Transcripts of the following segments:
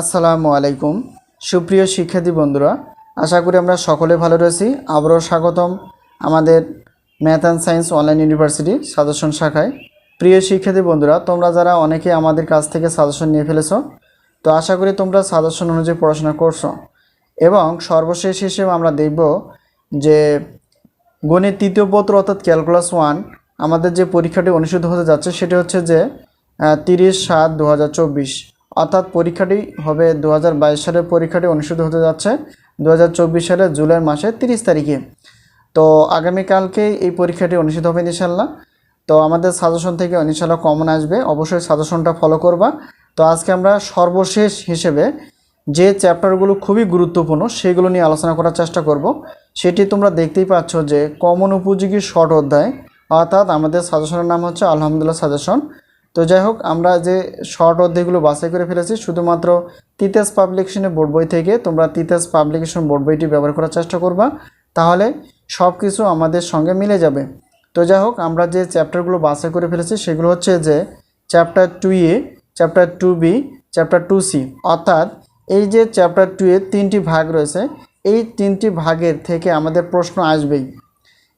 আসসালামু আলাইকুম। সুপ্রিয় শিক্ষার্থী বন্ধুরা, আশা করি আমরা সকলে ভালো রয়েছি। আবারও স্বাগতম আমাদের math and science online university suggestion শাখায়। প্রিয় শিক্ষার্থী বন্ধুরা, তোমরা যারা অনেকে আমাদের কাছ থেকে সাজেশন নিয়ে ফেলেছো, তো আশা করি তোমরা সাজেশন অনুযায়ী পড়াশোনা করছ। এবং সর্বশেষ হিসেবে আমরা দেখব যে গণিত তৃতীয় পত্র অর্থাৎ ক্যালকুলাস ওয়ান আমাদের যে পরীক্ষাটি অনুষ্ঠিত হতে যাচ্ছে, সেটি হচ্ছে যে তিরিশ সাত দু অর্থাৎ পরীক্ষাটি হবে দু হাজার বাইশ সালের পরীক্ষাটি অনুষ্ঠিত হতে যাচ্ছে দু হাজার চব্বিশ সালের জুলাই মাসের তিরিশ তারিখে। তো আগামীকালকে এই পরীক্ষাটি অনুষ্ঠিত হবে ইনশাল্লাহ তো আমাদের সাজেশন থেকে ইনশাল্লাহ কমন আসবে। অবশ্যই সাজেশনটা ফলো করবা। তো আজকে আমরা সর্বশেষ হিসেবে যে চ্যাপ্টারগুলো খুবই গুরুত্বপূর্ণ সেগুলো নিয়ে আলোচনা করার চেষ্টা করব। সেটি তোমরা দেখতেই পাচ্ছ যে কমন উপযোগী শর্ট অধ্যায়, অর্থাৎ আমাদের সাজেশনের নাম হচ্ছে আলহামদুলিল্লাহ সাজেশন। তো যাই হোক, আমরা যে শর্ট অধ্যায়গুলো বাছাই করে ফেলেছি, শুধুমাত্র তিতাস পাবলিকেশনের বোর্ড বই থেকে তোমরা তিতাস পাবলিকেশন বোর্ড বইটি ব্যবহার করার চেষ্টা করবা, তাহলে সব কিছু আমাদের সঙ্গে মিলে যাবে। তো যাই হোক, আমরা যে চ্যাপ্টারগুলো বাছাই করে ফেলেছি, সেগুলো হচ্ছে যে chapter two A chapter two B chapter two C অর্থাৎ এই যে চ্যাপ্টার টু এর তিনটি ভাগ রয়েছে, এই তিনটি ভাগের থেকে আমাদের প্রশ্ন আসবেই।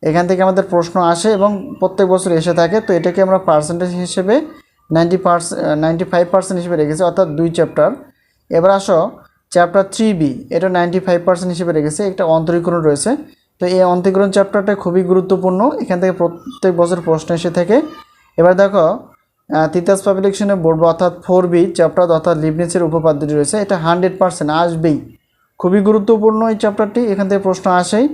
এখান থেকে আমাদের প্রশ্ন আসে এবং প্রত্যেক বছর এসে থাকে, তো এটাকে আমরা পার্সেন্টেজ হিসেবে ninety percent ninety five percent হিসেবে রেখেছি, অর্থাৎ দুই চ্যাপ্টার এবার আসো চ্যাপ্টার থ্রি বি এটা নাইনটি ফাইভ পার্সেন্ট হিসেবে রেখেছে, একটা অন্তরীকরণ রয়েছে। তো এই অন্তরীকরণ চ্যাপ্টারটা খুবই গুরুত্বপূর্ণ, এখান থেকে প্রত্যেক বছর প্রশ্ন এসে থাকে। এবার দেখো তিতাস পাবলিকেশনের বোর্ড, অর্থাৎ ফোর বি চ্যাপ্টার অর্থাৎ লিবনিসের উপপাদ্যটি রয়েছে, এটা হান্ড্রেড পার্সেন্ট আসবেই। খুবই গুরুত্বপূর্ণ এই চ্যাপ্টারটি এখান থেকে প্রশ্ন আসেই।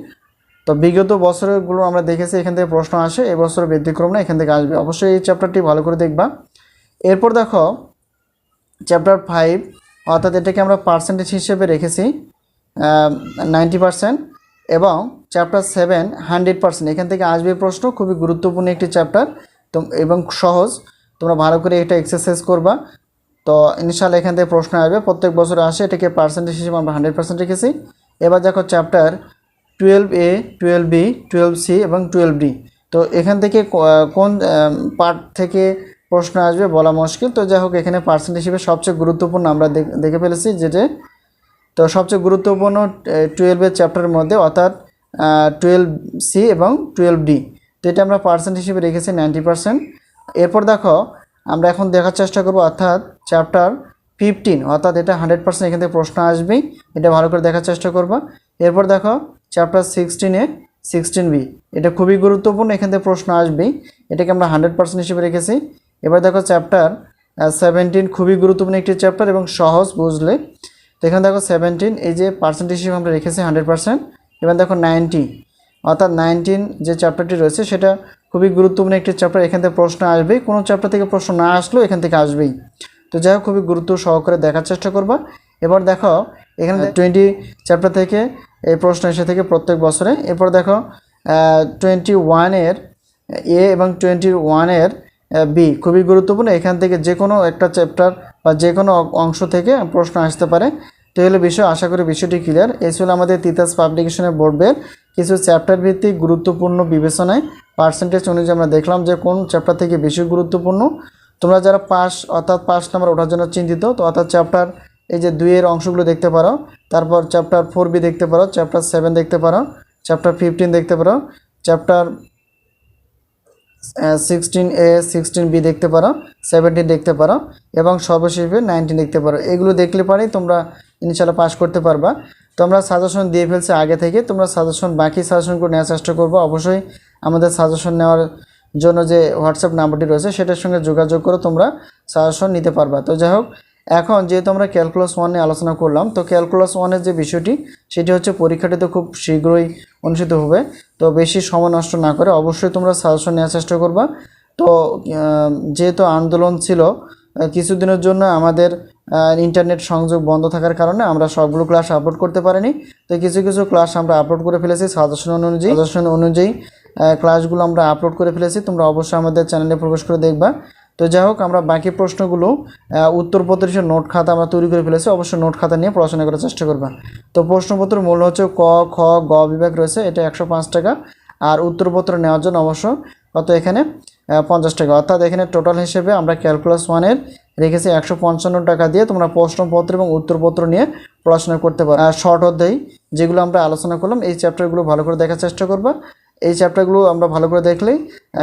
তো বিগত বছরগুলো আমরা দেখেছি, এখান থেকে প্রশ্ন আসে, এবছর ব্যতিক্রম না, এখান থেকে আসবে। অবশ্যই এই চ্যাপ্টারটি ভালো করে দেখবা। এরপর দেখো চ্যাপ্টার ফাইভ অর্থাৎ এটাকে আমরা পার্সেন্টেজ হিসেবে রেখেছি নাইনটি পার্সেন্ট এবং চ্যাপ্টার সেভেন হান্ড্রেড পার্সেন্ট এখান থেকে আসবে প্রশ্ন, খুবই গুরুত্বপূর্ণ একটি চ্যাপ্টার তো এবং সহজ। তোমরা ভালো করে এটা এক্সারসাইজ করবা। তো ইনশাল্লাহ এখান থেকে প্রশ্ন আসবে, প্রত্যেক বছর আসে, এটাকে পার্সেন্টেজ হিসেবে আমরা হান্ড্রেড পার্সেন্ট রেখেছি। এবার দেখো chapter twelve A twelve B twelve C এবং টুয়েলভ ডি তো এখান থেকে কোন পার্ট থেকে প্রশ্ন আসবে, বলা মুশকিল। তো যাই হোক, এখানে পার্সেন্ট হিসেবে সবচেয়ে গুরুত্বপূর্ণ আমরা দেখে ফেলেছি যেটা, তো সবচেয়ে গুরুত্বপূর্ণ টুয়েলভের চ্যাপ্টারের মধ্যে, অর্থাৎ টুয়েলভ সি এবং টুয়েলভ ডি তো এটা আমরা পার্সেন্ট হিসেবে রেখেছি নাইনটি পার্সেন্ট এরপর দেখো, আমরা এখন দেখার চেষ্টা করব, অর্থাৎ চ্যাপ্টার ফিফটিন অর্থাৎ এটা হান্ড্রেড পার্সেন্ট এখান থেকে প্রশ্ন আসবেই। এটা ভালো করে দেখার চেষ্টা করবা। এরপর দেখো চ্যাপ্টার সিক্সটিনে সিক্সটিন বি এটা খুবই গুরুত্বপূর্ণ, এখান থেকে প্রশ্ন আসবেই। এটাকে আমরা হান্ড্রেড পার্সেন্ট হিসেবে রেখেছি। এবার দেখো চ্যাপ্টার সেভেন্টিন খুবই গুরুত্বপূর্ণ একটি চ্যাপ্টার এবং সহজ বুঝলে। তো এখানে দেখো সেভেন্টিন এই যে পার্সেন্টেজ হিসেবে আমরা রেখেছি হান্ড্রেড পার্সেন্ট এবার দেখো নাইনটি অর্থাৎ নাইনটিন যে চ্যাপ্টারটি রয়েছে সেটা খুবই গুরুত্বপূর্ণ একটি চ্যাপ্টার এখান থেকে প্রশ্ন আসবেই কোনো চ্যাপ্টার থেকে প্রশ্ন না আসলেও এখান থেকে আসবেই। তো যাই হোক খুবই গুরুত্ব সহকারে দেখার চেষ্টা করবা। এবার দেখো এখানে টোয়েন্টি চ্যাপ্টার থেকে এই প্রশ্ন এসে থেকে প্রত্যেক বছরে। এরপর দেখো টোয়েন্টি ওয়ানের এ এবং টোয়েন্টি ওয়ানের বি খুবই গুরুত্বপূর্ণ। এখান থেকে যে কোনো একটা চ্যাপ্টার বা যে কোনো অংশ থেকে প্রশ্ন আসতে পারে। তো এগুলো বিষয়, আশা করি বিষয়টি ক্লিয়ার এই ছিল আমাদের তিতাস পাবলিকেশনের বোর্ডের কিছু চ্যাপ্টার ভিত্তিক গুরুত্বপূর্ণ বিবেচনায় পার্সেন্টেজ অনুযায়ী আমরা দেখলাম যে কোন চ্যাপ্টার থেকে বেশি গুরুত্বপূর্ণ। তোমরা যারা পাস, অর্থাৎ পাস নাম্বার ওঠার জন্য চিন্তিত, তো অর্থাৎ চ্যাপ্টার এই যে দুইয়ের অংশগুলো দেখতে পারো, তারপর চ্যাপ্টার ফোর বি দেখতে পারো চ্যাপ্টার সেভেন দেখতে পারো চ্যাপ্টার ফিফটিন দেখতে পারো chapter sixteen A sixteen B দেখতে পারো সেভেন্টিন দেখতে পারো এবং সর্বশেষে নাইনটিন দেখতে পারো। এগুলো দেখলে পরেই তোমরা ইনশাল্লাহ পাস করতে পারবা। তোমরা সাজেশন দিয়ে ফেলছে আগে থেকে, তোমরা সাজেশন বাকি সাজেশনগুলো নেওয়ার চেষ্টা করব। অবশ্যই আমাদের সাজেশন নেওয়ার জন্য যে হোয়াটসঅ্যাপ নাম্বারটি রয়েছে, সেটার সঙ্গে যোগাযোগ করে তোমরা সাজেশন নিতে পারবা। তো যাই হোক, এখন যেহেতু আমরা ক্যালকুলাস ওয়ান আলোচনা করলাম, তো ক্যালকুলাস ওয়ানের যে বিষয়টি, সেটি হচ্ছে পরীক্ষাটি তো খুব শীঘ্রই অনুষ্ঠিত হবে। তো বেশি সময় নষ্ট না করে অবশ্যই তোমরা সাজেশন নেওয়ার চেষ্টা করবা। তো যেহেতু আন্দোলন ছিল কিছুদিনের জন্য আমাদের ইন্টারনেট সংযোগ বন্ধ থাকার কারণে আমরা সবগুলো ক্লাস আপলোড করতে পারিনি। তো কিছু কিছু ক্লাস আমরা আপলোড করে ফেলেছি সাজেশন অনুযায়ী। সাজেশন অনুযায়ী ক্লাসগুলো আমরা আপলোড করে ফেলেছি। তোমরা অবশ্যই আমাদের চ্যানেলে প্রবেশ করে দেখবা। তো যাই হোক, আমরা বাকি প্রশ্নগুলো উত্তরপত্র হিসেবে নোট খাতা আমরা তৈরি করে ফেলেছি, অবশ্যই নোট খাতা নিয়ে পড়াশোনা করার চেষ্টা করবা। তো প্রশ্নপত্র মূল্য হচ্ছে ক, খ, গ বিভাগ রয়েছে, এটা একশো পাঁচ টাকা। আর উত্তরপত্র নেওয়ার জন্য অবশ্য কত এখানে? পঞ্চাশ টাকা। অর্থাৎ এখানে টোটাল হিসেবে আমরা ক্যালকুলাস ওয়ানের রেখেছি একশো পঞ্চান্ন টাকা দিয়ে তোমরা প্রশ্নপত্র এবং উত্তরপত্র নিয়ে পড়াশোনা করতে পারো। আর শর্ট অধ্যায় যেগুলো আমরা আলোচনা করলাম, এই চ্যাপ্টারগুলো ভালো করে দেখার চেষ্টা করবা। এই চ্যাপ্টারগুলো আমরা ভালো করে দেখলেই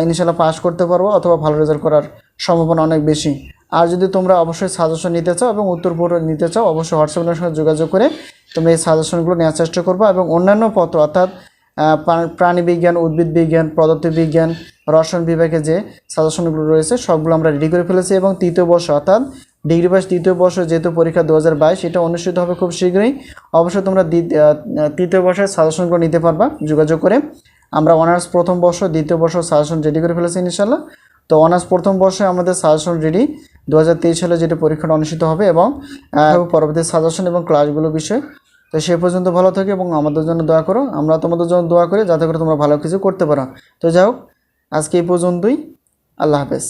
ইনশাল্লাহ পাস করতে পারব অথবা ভালো রেজাল্ট করার সম্ভাবনা অনেক বেশি। আর যদি তোমরা অবশ্যই সাজেশন নিতে চাও এবং উত্তরপত্র নিতে চাও অবশ্যই হোয়াটসঅ্যাপের সঙ্গে যোগাযোগ করে তোমরা এই সাজেশনগুলো নেওয়ার চেষ্টা করবা এবং অন্যান্য পত্র অর্থাৎ আহ, প্রা- প্রাণী বিজ্ঞান উদ্ভিদ বিজ্ঞান পদার্থ বিজ্ঞান রসায়ন বিভাগে যে সাজেশনগুলো রয়েছে সবগুলো আমরা রেডি করে ফেলেছি এবং তৃতীয় বর্ষ অর্থাৎ ডিগ্রি পাস তৃতীয় বর্ষ যেহেতু পরীক্ষা দু হাজার বাইশ এটা অনুষ্ঠিত হবে খুব শীঘ্রই। অবশ্যই তোমরা তৃতীয় বর্ষের সাজেশনগুলো নিতে পারবা যোগাযোগ করে। আমরা অনার্স প্রথম বর্ষ দ্বিতীয় বর্ষ সাজেশন রেডি করে ফেলেছি ইনশাল্লাহ তো অনার্স প্রথম বর্ষে আমাদের সাজেশন রেডি দু হাজার তেইশ সালে যেটা পরীক্ষাটা অনুষ্ঠিত হবে এবং পরবর্তী সাজেশন এবং ক্লাসগুলো বিষয়ে। তো সে পর্যন্ত ভালো থাকে এবং আমাদের জন্য দোয়া করো। আমরা তোমাদের জন্য দোয়া করি যাতে করে তোমরা ভালো কিছু করতে পারো। তো যাই হোক আজকে এই পর্যন্তই। আল্লাহ হাফেজ।